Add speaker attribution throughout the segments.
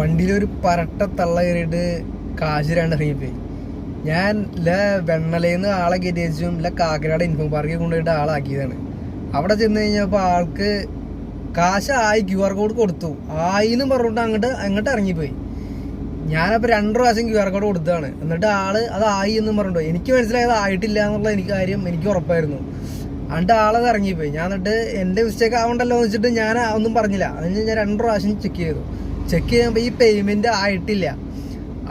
Speaker 1: വണ്ടിയിലൊരു പരട്ട തള്ള കയറിയിട്ട് കാശ് രണ്ട് ഇറങ്ങിപ്പോയി ഞാൻ ല വെണ്ണലേന്ന് ആളെ കയറ്റിച്ചും ല കാക്കനാട് ഇൻഫോ പാർക്കിൽ കൊണ്ടുപോയിട്ട് ആളാക്കിയതാണ് അവിടെ ചെന്ന് കഴിഞ്ഞപ്പോൾ ആൾക്ക് കാശ് ആയി ക്യു ആർ കോഡ് കൊടുത്തു. ആയിന്ന് പറഞ്ഞിട്ട് അങ്ങോട്ട് അങ്ങോട്ട് ഇറങ്ങിപ്പോയി. ഞാനപ്പോൾ രണ്ട് പ്രാവശ്യം ക്യു ആർ കോഡ് കൊടുത്തതാണ്. എന്നിട്ട് ആൾ അത് ആയി എന്നും പറഞ്ഞിട്ടോ എനിക്ക് മനസ്സിലായത് ആയിട്ടില്ല എന്നുള്ള എനിക്ക് കാര്യം എനിക്ക് ഉറപ്പായിരുന്നു. എന്നിട്ട് ആളത് ഇറങ്ങിപ്പോയി. ഞാൻ എന്നിട്ട് എന്റെ മിസ്റ്റേക്ക് ആവണ്ടല്ലോ എന്ന് വെച്ചിട്ട് ഞാൻ ഒന്നും പറഞ്ഞില്ല. അതിന് ഞാൻ രണ്ട് പ്രാവശ്യം ചെക്ക് ചെയ്തു. ചെക്ക് ചെയ്യുമ്പോൾ ഈ പേയ്മെന്റ് ആയിട്ടില്ല.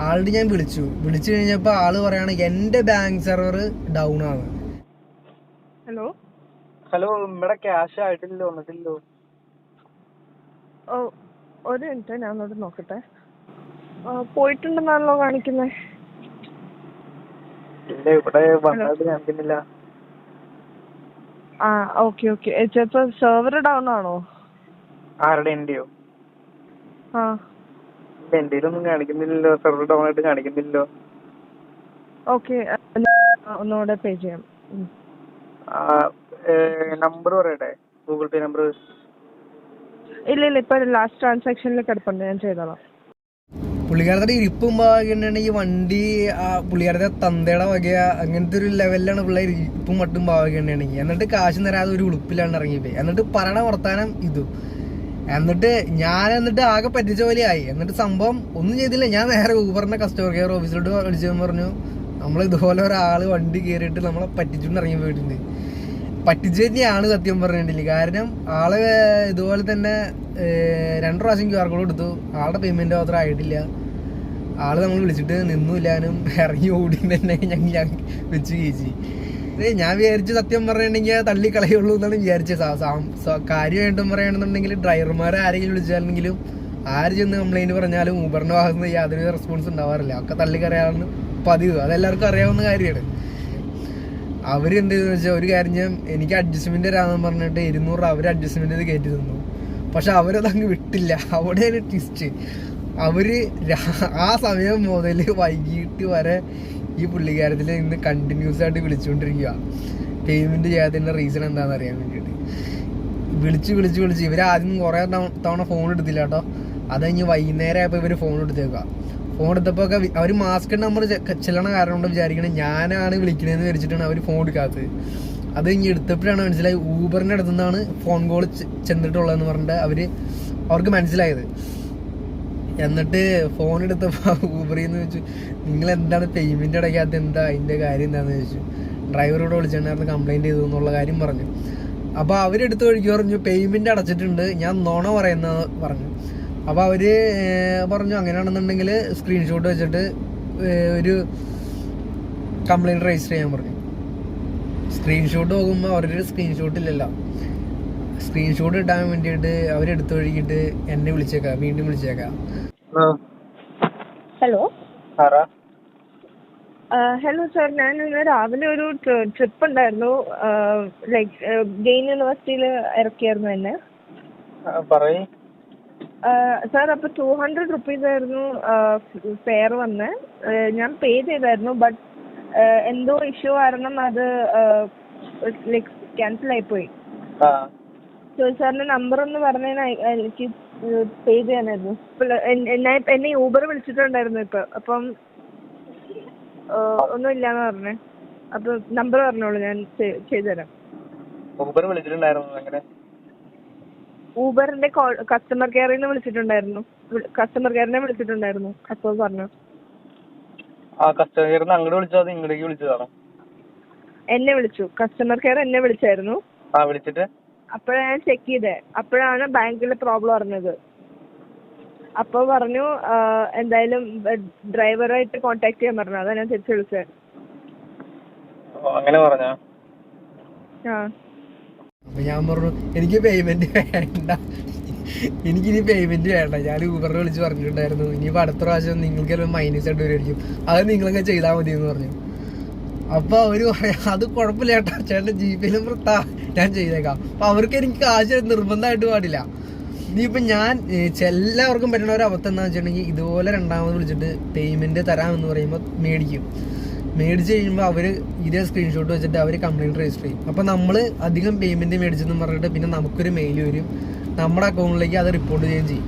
Speaker 1: ആളുടെ ഞാൻ വിളിച്ചു. വിളിച്ചു കഴിഞ്ഞപ്പോൾ ആൾ പറയാണ് എന്റെ ബാങ്ക് സെർവർ ഡൗൺ ആണ്.
Speaker 2: ഹലോ
Speaker 3: ഹലോ ഇവിടെ ക്യാഷ് ആയിട്ടില്ല
Speaker 2: വന്നിട്ടില്ലോ. ഒരു മിനിറ്റ് ഞാൻ നോക്കട്ടെ. പോയിട്ടുണ്ടെന്നാണല്ലോ കാണിക്കുന്നത്
Speaker 3: ഇല്ല ഇവിടെ വന്നത്
Speaker 2: ആ ഓക്കെ ഓക്കെ ചിലപ്പോൾ സെർവർ ഡൗൺ ആണോ?
Speaker 3: ആരുടെ എന്റെയോ? എന്റെയിലൊന്നും കാണിക്കുന്നില്ലല്ലോ. സെർവർ ഡൗൺ ആയിട്ട് കാണിക്കുന്നില്ലല്ലോ.
Speaker 2: ഓക്കെ ഒന്നുകൂടെ പേ ചെയ്യാം.
Speaker 3: നമ്പർ പറയട്ടെ? ഗൂഗിൾ പേ നമ്പർ
Speaker 2: ഇല്ല ഇല്ല ഇപ്പൊ ലാസ്റ്റ് ട്രാൻസാക്ഷനിൽ കിടപ്പുണ്ട്. ഞാൻ ചെയ്തോളാം.
Speaker 1: പുള്ളിക്കാരത്തെ ഇരിപ്പും ഈ വണ്ടി ആ പുള്ളിക്കാരത്തെ തന്തയുടെ വകയ. അങ്ങനത്തെ ഒരു ലെവലിലാണ് പിള്ളേർ ഇരിപ്പും മട്ടും ഭാഗ്യമുണ്ടെങ്കിൽ എന്നിട്ട് കാശ് തരാതെ ഒരു ഉളുപ്പിലാണ് ഇറങ്ങിപ്പോയി എന്നിട്ട് പറയണ വർത്താനം ഇതും. എന്നിട്ട് ഞാൻ എന്നിട്ട് ആകെ പറ്റിച്ച പോലെയായി. എന്നിട്ട് സംഭവം ഒന്നും ചെയ്തില്ല. ഞാൻ നേരെ ഊബറിന്റെ കസ്റ്റമർ കെയർ ഓഫീസിലോട്ട് വിളിച്ചു പറഞ്ഞു നമ്മൾ ഇതുപോലെ ഒരാൾ വണ്ടി കയറിയിട്ട് നമ്മളെ പറ്റിച്ചുകൊണ്ട് ഇറങ്ങി പോയിട്ടുണ്ട്. പറ്റിച്ചു തന്നെയാണ് സത്യം പറഞ്ഞിട്ടില്ല കാരണം ആൾ ഇതുപോലെ തന്നെ രണ്ടു പ്രാവശ്യം ക്യു ആർ കോഡ് കൊടുത്തു. ആളുടെ പേയ്മെന്റ് മാത്രം ആയിട്ടില്ല. ആൾ നമ്മൾ വിളിച്ചിട്ട് നിന്നുമില്ലാനും ഇറങ്ങി ഓടി തന്നെ ഞങ്ങൾ വെച്ച് ഏയ് ഞാൻ വിചാരിച്ചു സത്യം പറയണെങ്കിൽ തള്ളി കളയുള്ളൂ എന്നാണ് വിചാരിച്ചത്. കാര്യമായിട്ടും പറയുകയാണെന്നുണ്ടെങ്കിൽ ഡ്രൈവർമാരെ ആരെങ്കിലും വിളിച്ചാലെങ്കിലും ആര് ചെന്ന് കംപ്ലൈന്റ് പറഞ്ഞാലും ഊബറിന്റെ ഭാഗത്ത് നിന്ന് യാതൊരു റെസ്പോൺസ് ഉണ്ടാവാറില്ല. ഒക്കെ തള്ളി കറിയാവുന്ന പതിവ്. അതെല്ലാവർക്കും അറിയാവുന്ന കാര്യമാണ്. അവരെന്ത് ചെയ്തെന്ന് വെച്ചാൽ ഒരു കാര്യം ഞാൻ എനിക്ക് അഡ്ജസ്റ്റ്മെന്റ് തരാമെന്ന് പറഞ്ഞിട്ട് ഇരുന്നൂറ് അവർ അഡ്ജസ്റ്റ്മെന്റ് ചെയ്ത് കയറ്റി തന്നു. പക്ഷെ അവരത് അങ്ങ് വിട്ടില്ല. അവിടെയാണ് ട്വിസ്റ്റ് അവർ ആ സമയം മുതൽ വൈകിട്ട് വരെ ഈ പുള്ളിക്കാരത്തിൽ നിന്ന് കണ്ടിന്യൂസ് ആയിട്ട് വിളിച്ചുകൊണ്ടിരിക്കുക പേയ്മെന്റ് ചെയ്യാത്തതിന്റെ റീസൺ എന്താണെന്ന് അറിയാൻ വേണ്ടിയിട്ട്. വിളിച്ച് വിളിച്ച് വിളിച്ച് ഇവർ ആദ്യം കുറേ തവണ ഫോൺ എടുത്തില്ല കേട്ടോ. അത് കഴിഞ്ഞ് വൈകുന്നേരം ആയപ്പോൾ ഇവർ ഫോൺ എടുത്തേക്കുക ഫോൺ എടുത്തപ്പോൾ ഒക്കെ അവർ മാസ്ക് നമ്പർ ചെല്ലണ കാരണം കൊണ്ട് വിചാരിക്കണേ ഞാനാണ് വിളിക്കണതെന്ന് വിചാരിച്ചിട്ടാണ് അവർ ഫോൺ എടുക്കാത്തത്. അത് കഴിഞ്ഞ് എടുത്തപ്പോഴാണ് മനസ്സിലായി ഊബറിന്റെ അടുത്തുനിന്നാണ് ഫോൺ കോൾ ചെന്നിട്ടുള്ളതെന്ന് പറഞ്ഞിട്ട് അവർ അവർക്ക് മനസ്സിലായത്. എന്നിട്ട് ഫോൺ എടുത്തപ്പോൾ ഊബറിൽ നിന്ന് ചോദിച്ചു നിങ്ങൾ എന്താണ് പേയ്മെന്റ് അടയ്ക്കാത്ത എന്താ? അതിന്റെ കാര്യം എന്താണെന്ന് ചോദിച്ചു. ഡ്രൈവറോട് വിളിച്ചിട്ടുണ്ടായിരുന്നു കംപ്ലൈന്റ് ചെയ്തു എന്നുള്ള കാര്യം പറഞ്ഞു. അപ്പോൾ അവരെടുത്ത് വഴിക്ക് പറഞ്ഞു പേയ്മെന്റ് അടച്ചിട്ടുണ്ട്. ഞാൻ നോണ പറയുന്ന പറഞ്ഞു. അപ്പോൾ അവർ പറഞ്ഞു അങ്ങനെയാണെന്നുണ്ടെങ്കിൽ സ്ക്രീൻഷോട്ട് വെച്ചിട്ട് ഒരു കംപ്ലൈന്റ് രജിസ്റ്റർ ചെയ്യാൻ പറഞ്ഞു. സ്ക്രീൻഷോട്ട് നോക്കുമ്പോൾ അവരുടെ സ്ക്രീൻഷോട്ട് ഇല്ലല്ലോ. സ്ക്രീൻഷോട്ട് ഇടാൻ വേണ്ടിയിട്ട് അവരെടുത്ത് വഴിക്കിട്ട് എന്നെ വിളിച്ചേക്കാം വീണ്ടും വിളിച്ചേക്കാം.
Speaker 2: ഹലോ ഹലോ സർ ഞാൻ ഇന്ന് രാവിലെ ഒരു ട്രിപ്പ് ഉണ്ടായിരുന്നു. ലൈക് ഗെയിൻ യൂണിവേഴ്സിറ്റിയിൽ ഇറക്കിയായിരുന്നു എന്നെ. സാർ അപ്പോൾ ടു ഹൺഡ്രഡ് റുപ്പീസ് ആയിരുന്നു ഫെയർ വന്ന്. ഞാൻ പേ ചെയ്തായിരുന്നു ബട്ട് എന്തോ ഇഷ്യൂ കാരണം അത് ലൈക് ക്യാൻസൽ ആയിപ്പോയി സോ സാറിന്റെ നമ്പർ ഒന്ന് പറഞ്ഞു എനിക്ക് പേ ചെയ്യാനായിരുന്നു. എന്നെ എന്നെ ഊബർ വിളിച്ചിട്ടുണ്ടായിരുന്നു ഇപ്പൊ. അപ്പം ഒന്നും ഇല്ലാന്ന് പറഞ്ഞു. അപ്പൊ നമ്പർ പറഞ്ഞോളൂ ഞാൻ ചെയ്തുതരാം.
Speaker 3: ഊബർ വിളിച്ചിട്ടുണ്ടായിരുന്നു അങ്ങനെ?
Speaker 2: ഊബറിന്റെ കസ്റ്റമർ കെയറിൽ നിന്ന് വിളിച്ചിട്ടുണ്ടായിരുന്നു. കസ്റ്റമർ കെയറിനെ വിളിച്ചിട്ടുണ്ടായിരുന്നു. അപ്പോൾ പറഞ്ഞു.
Speaker 3: ആ കസ്റ്റമർ കെയറിന്ന് അങ്ങോട്ട് വിളിച്ചോ അത് ഇങ്ങോട്ടേക്ക് വിളിച്ചതാണോ?
Speaker 2: എന്നെ വിളിച്ചു. കസ്റ്റമർ കെയർ എന്നെ വിളിച്ചായിരുന്നു.
Speaker 3: ആ വിളിച്ചിട്ട്?
Speaker 2: അപ്പോഴാണ് ഞാൻ ചെക്ക് ചെയ്തേ. അപ്പോഴാണ് ബാങ്കിൽ പ്രോബ്ലം അറിഞ്ഞത്. അപ്പോൾ പറഞ്ഞു എന്തായാലും ഡ്രൈവറായിട്ട് കോണ്ടാക്ട് ചെയ്യാൻ പറഞ്ഞു. അതാണ് ഞാൻ തിരിച്ചു വിളിച്ചത്
Speaker 3: അങ്ങനെ പറഞ്ഞോ?
Speaker 2: ആ.
Speaker 1: അപ്പൊ ഞാൻ പറഞ്ഞു എനിക്ക് പേയ്മെന്റ് വേണ്ട. എനിക്ക് ഇനി പേയ്മെന്റ് വേണ്ട. ഞാൻ ഊബറിനെ വിളിച്ച് പറഞ്ഞിട്ടുണ്ടായിരുന്നു. ഇനിയിപ്പോൾ അടുത്ത പ്രാവശ്യം നിങ്ങൾക്ക് ചിലപ്പോൾ മൈനസ് ആയിട്ട് വരുമായിരിക്കും അത് നിങ്ങളൊക്കെ ചെയ്താൽ മതി എന്ന് പറഞ്ഞു. അപ്പൊ അവർ പറയാം അത് കുഴപ്പമില്ല ചേട്ടാ ചേട്ടൻ ജി പേ ഞാൻ ചെയ്തേക്കാം. അപ്പൊ അവർക്ക് എനിക്ക് കാശ് നിർബന്ധമായിട്ട് പാടില്ല. ഇനിയിപ്പോ ഞാൻ എല്ലാവർക്കും പറ്റുന്ന ഒരു അവസ്ഥ എന്താണെന്ന് വെച്ചിട്ടുണ്ടെങ്കിൽ ഇതുപോലെ രണ്ടാമത് വിളിച്ചിട്ട് പേയ്മെന്റ് തരാമെന്ന് പറയുമ്പോൾ മേടിക്കും. മേടിച്ച് കഴിയുമ്പോൾ അവർ ഇതേ സ്ക്രീൻഷോട്ട് വെച്ചിട്ട് അവർ കംപ്ലൈന്റ് രജിസ്റ്റർ ചെയ്യും. അപ്പോൾ നമ്മൾ അധികം പേയ്മെന്റ് മേടിച്ചെന്ന് പറഞ്ഞിട്ട് പിന്നെ നമുക്കൊരു മെയിൽ വരും. നമ്മുടെ അക്കൗണ്ടിലേക്ക് അത് റിപ്പോർട്ട് ചെയ്യുകയും ചെയ്യും.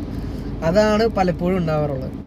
Speaker 1: അതാണ് പലപ്പോഴും ഉണ്ടാവാറുള്ളത്.